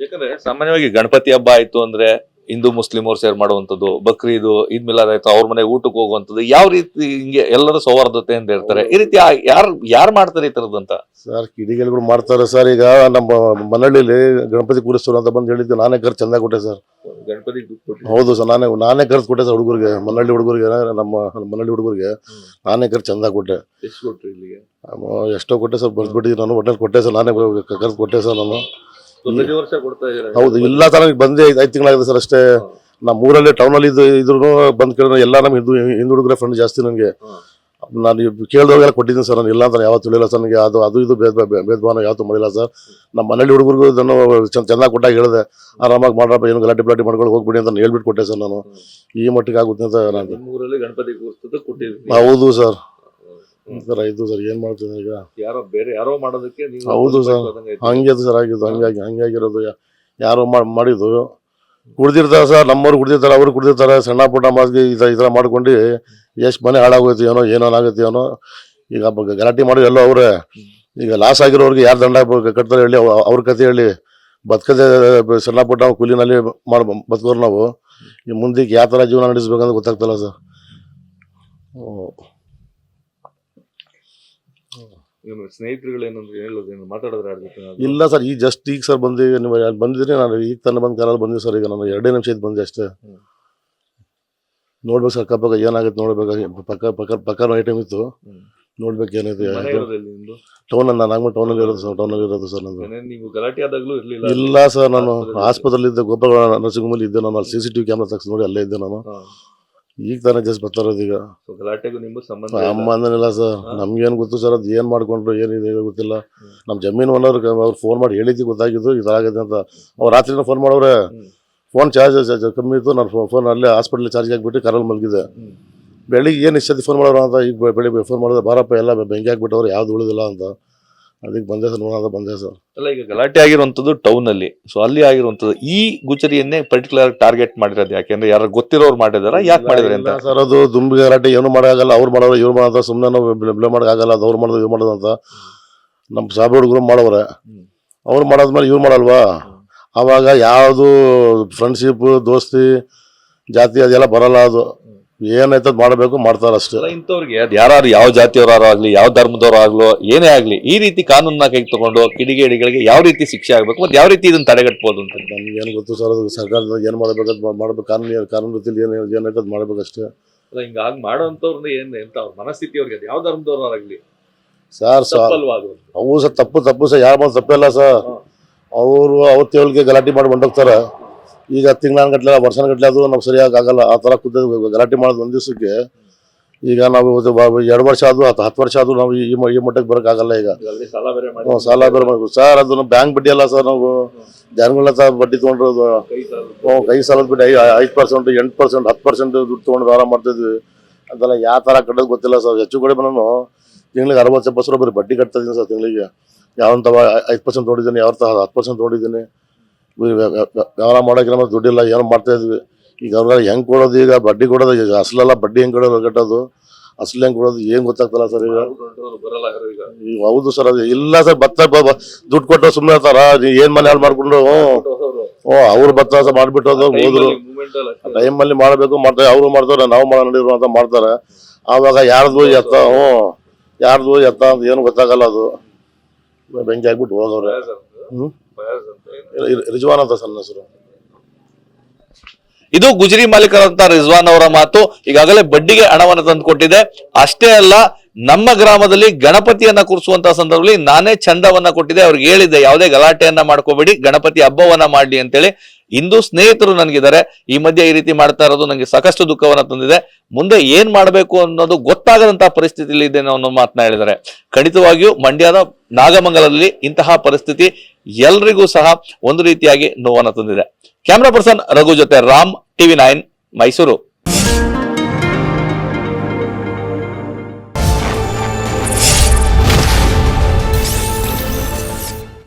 ಯಾಕಂದ್ರೆ ಸಾಮಾನ್ಯವಾಗಿ ಗಣಪತಿ ಹಬ್ಬ ಆಯ್ತು ಅಂದ್ರೆ ಹಿಂದೂ ಮುಸ್ಲಿಂ ಅವ್ರು ಸೇರ್ ಮಾಡುವಂಥದ್ದು ಬಕ್ರೀದು ಈದ್ ಮಿಲಾದ್ ಆಯ್ತು ಅವ್ರ ಮನೆಗೆ ಊಟಕ್ಕೆ ಹೋಗುವಂಥದ್ದು ಯಾವ ರೀತಿ ಹಿಂಗೆ ಎಲ್ಲರೂ ಸೌಹಾರ್ದತೆ ಅಂತ ಹೇಳ್ತಾರೆ. ಈ ರೀತಿ ಯಾರು ಯಾರು ಮಾಡ್ತಾರೆ ಈ ತರದಂತ ಸರ್ ಕಿಡಿಗೇಲಿಗಳು ಮಾಡ್ತಾರೆ ಸರ್. ಈಗ ನಮ್ಮ ಮನಳ್ಳಿಲಿ ಗಣಪತಿ ಕೂರಿಸ್ತಾರೆ ಅಂತ ಬಂದು ಹೇಳಿದ್ದು ನಾನೇ ಖರ್ಚು ಚಂದ ಕೊಟ್ಟೆ ಸರ್. ಗಣಪತಿ ಹೌದು ಸರ್ ನಾನೇ ನಾನೇ ಖರ್ಚು ಕೊಟ್ಟೆ ಸರ್ ಹುಡುಗರಿಗೆ ಮನಹಳ್ಳಿ ಹುಡುಗರಿಗೆ ನಮ್ಮ ಮನಳ್ಳಿ ಹುಡುಗರಿಗೆ. ನಾನೇ ಖರ್ಚು ಚಂದ ಕೊಟ್ಟೆ. ಎಷ್ಟು ಕೊಟ್ರಿ ಇಲ್ಲಿಗೆ? ಎಷ್ಟೋ ಕೊಟ್ಟೆ ಸರ್ ಬರ್ದ್ಬಿಟ್ಟಿದ್ದೀನಿ ನಾನು ಹೋಟೆಲ್ ಕೊಟ್ಟೆ ಸರ್ ನಾನೇ ಖರ್ಚು ಕೊಟ್ಟೆ ಸರ್ ನಾನು. ಹೌದು ಇಲ್ಲ ಸರ್ ನನಗೆ ಬಂದು ಐದು ಐದು ತಿಂಗಳಾಗಿದೆ ಸರ್ ಅಷ್ಟೇ. ನಮ್ಮ ಊರಲ್ಲೇ ಟೌನಲ್ಲಿ ಅಲ್ಲಿ ಇದ್ರು ಬಂದು ಕೇಳಿದ್ರೆ ಎಲ್ಲ ನಮ್ಮ ಹಿಂದೂ ಹಿಂದೂ ಹುಡುಗರ ಫ್ರೆಂಡ್ ಜಾಸ್ತಿ ನನಗೆ. ನಾನು ಕೇಳಿದವ್ರಿಗೆಲ್ಲ ಕೊಟ್ಟಿದ್ದೀನಿ ಸರ್ ನಾನು ಇಲ್ಲ ಅಂತ ಯಾವತ್ತು ಹೇಳಿಲ್ಲ ಸರ್ ನನಗೆ. ಅದು ಅದು ಇದು ಭೇದ ಭೇದ ಯಾವತ್ತು ಭಾವನ ಯಾವತ್ತೂ ಮಾಡಿಲ್ಲ ಸರ್. ನಮ್ಮ ಮನೇಲಿ ಹುಡುಗರಿಗೂ ಇದನ್ನು ಚೆನ್ನ ಚೆನ್ನಾಗಿ ಕೊಟ್ಟಾಗ ಹೇಳಿದೆ. ಆರಾಮಾಗಿ ಮಾಡ್ರಪ್ಪ ಏನು ಗಲಾಟೆ ಪ್ಲಾಟಿ ಮಾಡ್ಕೊಂಡು ಹೋಗ್ಬಿಡಿ ಅಂತ ಹೇಳ್ಬಿಟ್ಟು ಕೊಟ್ಟೆ ಸರ್ ನಾನು. ಈ ಮಟ್ಟಿಗೆ ಆಗುತ್ತೆ ಅಂತ ನಾನು ಹೌದು ಸರ್. ಸರ್ ಆಯ್ತು ಸರ್ ಏನು ಮಾಡ್ತಿದ್ರೆ ಈಗ? ಯಾರೋ ಬೇರೆ ಯಾರೋ ಮಾಡೋದಕ್ಕೆ ನೀವು ಹೌದು ಸರ್. ಹಂಗೆ ಅದು ಸರ್ ಆಗಿದ್ದು ಹಂಗಾಗಿ ಹಂಗಾಗಿರೋದು ಯಾರೋ ಮಾಡಿ ಮಾಡಿದ್ದು. ಕುಡ್ದಿರ್ತಾರೆ ಸರ್ ನಮ್ಮವ್ರು ಕುಡ್ದಿರ್ತಾರೆ ಅವ್ರು ಕುಡ್ದಿರ್ತಾರೆ ಸಣ್ಣ ಪುಟ್ಟ ಮಾಸ್ಗೆ ಈ ಥರ ಈ ಥರ ಮಾಡ್ಕೊಂಡು ಎಷ್ಟು ಮನೆ ಹಾಳಾಗೋಯ್ತು ಏನೋ ಏನೋ ಆಗುತ್ತೆ ಏನೋ ಈಗ ಗಲಾಟೆ ಮಾಡೋರು ಎಲ್ಲೋ ಅವರೇ. ಈಗ ಲಾಸ್ ಆಗಿರೋರ್ಗೆ ಯಾರು ದಂಡ ಕಟ್ತಾರೆ ಹೇಳಿ ಅವ್- ಅವ್ರ ಕತೆ ಹೇಳಿ. ಬದುಕದೆ ಸಣ್ಣ ಪುಟ್ಟ ಕೂಲಿನಲ್ಲಿ ಮಾಡಿ ಬದುಕೋರು ನಾವು. ಈ ಮುಂದಕ್ಕೆ ಯಾವ ಥರ ಜೀವನ ನಡೆಸ್ಬೇಕಂತ ಗೊತ್ತಾಗ್ತಲ್ಲ ಸರ್. ಹ್ಮ್. ನಿಮ್ಮ ಸ್ನೇಹಿತರುಗಳು ಏನಂದ್ರೆ ಹೇಳೋದು ಏನು ಮಾತಾಡಿದ್ರೆ ಯಾರ ಜೊತೆ ಏನಾದ್ರು? ಇಲ್ಲ ಸರ್ ಈಗ ಜಸ್ಟ್ ಈಗ ಸರ್ ಬಂದು ನೀವು ಬಂದಿದ್ರೆ ಬಂದಿದ್ರಿ ನಾನು ಈಗ ತನ್ನ ಬಂದು ಕಾರಲ್ಲಿ ಬಂದಿದ್ದೆ ಸರ್ ಈಗ ನಾನು ಎರಡೇ ನಿಮಿಷ ಇದು ಬಂದೆ ಅಷ್ಟೇ ಹ್ಮ್. ನೋಡ್ಬೇಕು ಸರ್ ಅಕ್ಕಪಕ್ಕ ಏನಾಗುತ್ತೆ ನೋಡ್ಬೇಕು ಪಕ್ಕ ಪಕ್ಕ ಪಕ್ಕ ಐಟಮ್ ಇತ್ತು ಹ್ಮ್. ನೋಡ್ಬೇಕು ಮನೆ ಟೌನ್ ಇರೋದು ಎಲ್ಲಿ ನಿಮ್ದು ಟೌನ್ ಅಲ್ಲಿ ಟೌನಲ್ಲಿ ಇರೋದು ಸರ್ ಟೌನಲ್ಲಿ ಇರೋದು ಸರ್ ನಂದು ಮನೆ ನೀವು ಗಲಾಟೆ ಆದಾಗ್ಲೂ ಇರ್ಲಿಲ್ಲ ಇಲ್ಲ ಸರ್ ನಾನು ಆಸ್ಪತ್ರೆಯಲ್ಲಿ ಇದ್ದೆ ಗೋಪಾಲ ನರ್ಸಿಂಗ್ ಇದ್ದೆ ನಾನು ಅಲ್ಲಿ C C T V camera ತೆಗೆಸಿ ನೋಡಿ ಅಲ್ಲೇ ಇದ್ದೆ ನಾನು ಹಾ. ಈಗ ತಾನೇ ಜಸ್ಟ್ ಬರ್ತಾ ಇರೋದು ಈಗ ಗಲಾಟೆಗೂ ನಿಮ್ಗೂ ಸಂಬಂಧ ಇಲ್ಲ. ಅಮ್ಮ ಅಂದನಿಲ್ಲ ಸರ್. ನಮ್ಗೇನು ಗೊತ್ತು ಸರ್ ಅದು ಏನು ಮಾಡ್ಕೊಂಡ್ರು ಏನಿದೆ ಗೊತ್ತಿಲ್ಲ. ನಮ್ಮ ಜಮೀನು ಓನರ್ ಅವ್ರು ಫೋನ್ ಮಾಡಿ ಹೇಳಿದ್ದು ಗೊತ್ತಾಗಿದ್ದು ಇದಾಗಿದೆ ಅಂತ. ಅವ್ರು ರಾತ್ರಿನ ಫೋನ್ ಮಾಡವ್ರೆ ಹ್ಮ್. ಫೋನ್ ಚಾರ್ಜ್ ಕಮ್ಮಿ ಇತ್ತು. ನಾನು ಫೋನ್ ಅಲ್ಲೇ ಹಾಸ್ಪಿಟ್ಲ್ ಚಾರ್ಜ್ ಹಾಕ್ಬಿಟ್ಟು ಕರಲ್ಲಿ ಮಲಗಿದೆ ಹ್ಮ್. ಬೆಳಿಗ್ಗೆ ಏನು ಇಷ್ಟೊತ್ತಿ ಫೋನ್ ಮಾಡೋರು ಅಂತ ಈಗ ಬೆಳಿಗ್ಗೆ ಫೋನ್ ಮಾಡಿದ್ರೆ ಬಾರಪ್ಪ ಎಲ್ಲ ಬೆಂಕಿ ಹಾಕ್ಬಿಟ್ಟವ್ರು ಯಾವ್ದು ಉಳಿದಿಲ್ಲ ಅಂತ. ಅದಕ್ಕೆ ಬಂದೆ ಸರ್ ನೋಡೋಣ ಬಂದೆ ಸರ್. ಅಲ್ಲ ಈಗ ಗಲಾಟೆ ಆಗಿರುವಂಥದ್ದು ಟೌನ್ ಅಲ್ಲಿ. ಸೊ ಅಲ್ಲಿ ಆಗಿರುವಂಥದ್ದು ಈ ಗುಚರಿಯನ್ನೇ ಪರ್ಟಿಕ್ಯುಲರ್ ಟಾರ್ಗೆಟ್ ಮಾಡಿರೋದು ಯಾಕೆಂದ್ರೆ ಯಾರು ಗೊತ್ತಿರೋರು ಮಾಡಿದಾರ? ಯಾಕೆ ಮಾಡಿದಾರೆ ಅಂತ? ಸರ್ ಅದು ದುಂಬಿ ಗಲಾಟೆ ಏನು ಮಾಡೋಕ್ಕಾಗಲ್ಲ ಅವ್ರು ಮಾಡೋರು ಇವ್ರು ಮಾಡೋದ ಸುಮ್ಮನೆ ನಾವು ಬ್ಲೇ ಮಾಡೋಕ್ಕಾಗಲ್ಲ ಅದು ಅವ್ರು ಮಾಡೋದು ಇವ್ರು ಮಾಡೋದು ಅಂತ. ನಮ್ಮ ಸಾಬ್ ಹುಡುಗರು ಮಾಡೋರೆ. ಅವ್ರು ಮಾಡಾದ್ಮೇಲೆ ಇವ್ರು ಮಾಡಲ್ವಾ? ಆವಾಗ ಯಾವುದು ಫ್ರೆಂಡ್ಶಿಪ್ ದೋಸ್ತಿ ಜಾತಿ ಅದೆಲ್ಲ ಬರಲ್ಲ ಅದು. ಏನೈತೆ ಅದು ಮಾಡಬೇಕು ಮಾಡ್ತಾರೆ ಅಷ್ಟೇ. ಇಂಥವ್ರಿಗೆ ಅದು ಯಾರು ಯಾವ ಜಾತಿಯವರಾರು ಆಗ್ಲಿ ಯಾವ ಧರ್ಮದವರು ಆಗ್ಲೋ ಏನೇ ಆಗಲಿ ಈ ರೀತಿ ಕಾನೂನನ್ನ ಕೈಗೆ ತಗೊಂಡು ಕಿಡಿಗೇಡಿಗಳಿಗೆ ಯಾವ ರೀತಿ ಶಿಕ್ಷೆ ಆಗಬೇಕು ಮತ್ತೆ ಯಾವ ರೀತಿ ಇದನ್ನ ತಡೆಗಟ್ಬೋದು ಅಂತ? ನಮ್ಗೆ ಏನು ಗೊತ್ತು ಸರ್ ಅದು ಸರ್ಕಾರದಿಂದ ಏನು ಮಾಡಬೇಕು ಮಾಡಬೇಕು ಮಾಡ್ಬೇಕು ಕಾನೂನು ಕಾನೂನು ರೀತಿಯಲ್ಲಿ ಏನು ಏನೈತೆ ಅದು ಮಾಡ್ಬೇಕು ಅಷ್ಟೇ. ಅಲ್ಲ ಹಿಂಗ ಆಗ್ ಮಾಡೋಂಥವ್ರನ್ನ ಏನು ಎಂತ ಅವ್ರ ಮನಸ್ಥಿತಿ ಅವ್ರಿಗೆ ಅದು ಯಾವ ಧರ್ಮದವರಾಗಲಿ ಸರ್ ಸರ್ ಅವು ಸರ್ ತಪ್ಪು ತಪ್ಪು ಸರ್ ಯಾರು ತಪ್ಪೇ ತಪ್ಪಿಲ್ಲ ಸರ್. ಅವರು ಅವತ್ತೇಳಿಗೆ ಗಲಾಟೆ ಮಾಡಿ ಹೊಂಟೋಗ್ತಾರೆ ಈಗ ತಿಂಗಳ ಗಟ್ಲೆ ವರ್ಷನ ಗಟ್ಲೆ ಅದು ನಾವು ಸರಿಯಾಗಿ ಆಗಲ್ಲ ಆ ಥರ ಕುದ್ದ ಗಲಾಟೆ ಮಾಡೋದು ಒಂದು ದಿವಸಕ್ಕೆ. ಈಗ ನಾವು ಇವತ್ತು ಎರಡು ವರ್ಷ ಆದ್ರೂ ಹತ್ತು ಹತ್ತು ವರ್ಷ ಆದ್ರೂ ನಾವು ಈ ಮ- ಈ ಮಟ್ಟಕ್ಕೆ ಬರೋಕ್ಕಾಗಲ್ಲ ಈಗ. ಸಾಲ ಬೇರೆ ಮಾಡಬೇಕು ಸರ್ ಅದು ಬ್ಯಾಂಕ್ ಬಡ್ಡಿ ಅಲ್ಲ ಸರ್ ನಾವು. ಜನಗಳ ಸರ್ ಬಡ್ಡಿ ತೊಗೊಂಡಿರೋದು. ಕೈ ಸಾಲದ ಬಡ್ಡಿ. ಐದು ಪರ್ಸೆಂಟ್ ಎಂಟು ಪರ್ಸೆಂಟ್ ಹತ್ತು ಪರ್ಸೆಂಟ್ ದುಡ್ಡು ತೊಗೊಂಡು ಆರಾಮ ಮಾಡ್ತಿದ್ವಿ. ಅದೆಲ್ಲ ಯಾವ ಥರ ಕಟ್ಟೋದು ಗೊತ್ತಿಲ್ಲ ಸರ್. ಹೆಚ್ಚು ಕಡಿಮೆ ನಾನು ತಿಂಗಳಿಗೆ ಅರವತ್ತು ಎಪ್ಪತ್ತು ಸಾವಿರ ಬರೀ ಬಡ್ಡಿ ಕಟ್ತಾ ಇದ್ದೀನಿ ಸರ್ ತಿಂಗಳಿಗೆ. ಯಾವಂತ ಐದು ಪರ್ಸೆಂಟ್ ತೊಗೊಂಡಿದ್ದೀನಿ ಯಾವ ಹತ್ತು ಪರ್ಸೆಂಟ್ ನೋಡಿದ್ದೀನಿ ವ್ಯವಹಾರ ಮಾಡೋಕೆ ನಮ್ಮ ದುಡ್ಡಿಲ್ಲ ಏನು ಮಾಡ್ತಾ ಇದ್ವಿ. ಈಗ ಅವ್ರಿಗೆ ಹೆಂಗೆ ಕೊಡೋದು ಈಗ? ಬಡ್ಡಿ ಕೊಡೋದು ಈಗ ಅಸಲೆಲ್ಲ ಬಡ್ಡಿ ಹೆಂಗೆ ಕೊಡೋದು ಕಟ್ಟೋದು ಅಸಲು ಹೆಂಗೆ ಕೊಡೋದು ಏನು ಗೊತ್ತಾಗ್ತಲ್ಲ ಸರ್ ಈಗ? ಈಗ ಹೌದು ಸರ್ ಅದು ಇಲ್ಲ ಸರ್ ಭತ್ತ ದುಡ್ಡು ಕೊಟ್ಟು ಸುಮ್ಮನೆ ಇರ್ತಾರ ಏನು ಮನೆ ಹಾಳು ಮಾಡ್ಕೊಂಡು? ಹ್ಞೂ. ಹ್ಞೂ ಅವ್ರು ಭತ್ತ ಮಾಡ್ಬಿಟ್ಟು ಹೋದ್ರು. ಟೈಮಲ್ಲಿ ಮಾಡಬೇಕು ಮಾಡ್ತಾರೆ ಅವರು ಮಾಡ್ತಾರೆ ನಾವು ಮಾಡೋ ನಡೀರು ಅಂತ ಮಾಡ್ತಾರೆ. ಆವಾಗ ಯಾರ್ದು ಎತ್ತ? ಹ್ಞೂ ಯಾರ್ದು ಎತ್ತ ಅಂತ ಏನು ಗೊತ್ತಾಗಲ್ಲ ಅದು. ಬೆಂಕಿ ಹಾಕ್ಬಿಟ್ಟು ಹೋದವ್ರೆ ಬಯಾಸ್ ಅಂತ. ಹ್ಮ್ ಬಯಾಸ್ ಅಂತ ಏನು? ರಿ- ರಿಜ್ವಾನ್ ಅಂತ ಸಣ್ಣ ಹೆಸರು. ಇದು ಗುಜರಿ ಮಾಲೀಕರಂತ ರಿಜ್ವಾನ್ ಅವರ ಮಾತು. ಈಗಾಗಲೇ ಬಡ್ಡಿಗೆ ಹಣವನ್ನು ತಂದು ಕೊಟ್ಟಿದೆ ಅಷ್ಟೇ ಅಲ್ಲ, ನಮ್ಮ ಗ್ರಾಮದಲ್ಲಿ ಗಣಪತಿಯನ್ನ ಕೂರಿಸುವಂತಹ ಸಂದರ್ಭದಲ್ಲಿ ನಾನೇ ಚಂದವನ್ನ ಕೊಟ್ಟಿದೆ. ಅವ್ರಿಗೆ ಹೇಳಿದ್ದೆ, ಯಾವುದೇ ಗಲಾಟೆಯನ್ನ ಮಾಡ್ಕೋಬೇಡಿ, ಗಣಪತಿ ಹಬ್ಬವನ್ನ ಮಾಡ್ಲಿ ಅಂತೇಳಿ. ಇಂದು ಸ್ನೇಹಿತರು ನನಗಿದ್ದಾರೆ, ಈ ಮಧ್ಯೆ ಈ ರೀತಿ ಮಾಡ್ತಾ ಇರೋದು ನನಗೆ ಸಾಕಷ್ಟು ದುಃಖವನ್ನ ತಂದಿದೆ. ಮುಂದೆ ಏನ್ ಮಾಡಬೇಕು ಅನ್ನೋದು ಗೊತ್ತಾಗದಂತಹ ಪರಿಸ್ಥಿತಿಯಲ್ಲಿ ಇದೆ ಅನ್ನೋ ಮಾತನ್ನ ಹೇಳಿದ್ದಾರೆ. ಖಂಡಿತವಾಗಿಯೂ ಮಂಡ್ಯದ ನಾಗಮಂಗಲದಲ್ಲಿ ಇಂತಹ ಪರಿಸ್ಥಿತಿ ಎಲ್ರಿಗೂ ಸಹ ಒಂದು ರೀತಿಯಾಗಿ ನೋವನ್ನ ತಂದಿದೆ. ಕ್ಯಾಮ್ರಾ ಪರ್ಸನ್ ರಘು ಜೊತೆ ರಾಮ್, ಟಿವಿ ನೈನ್, ಮೈಸೂರು.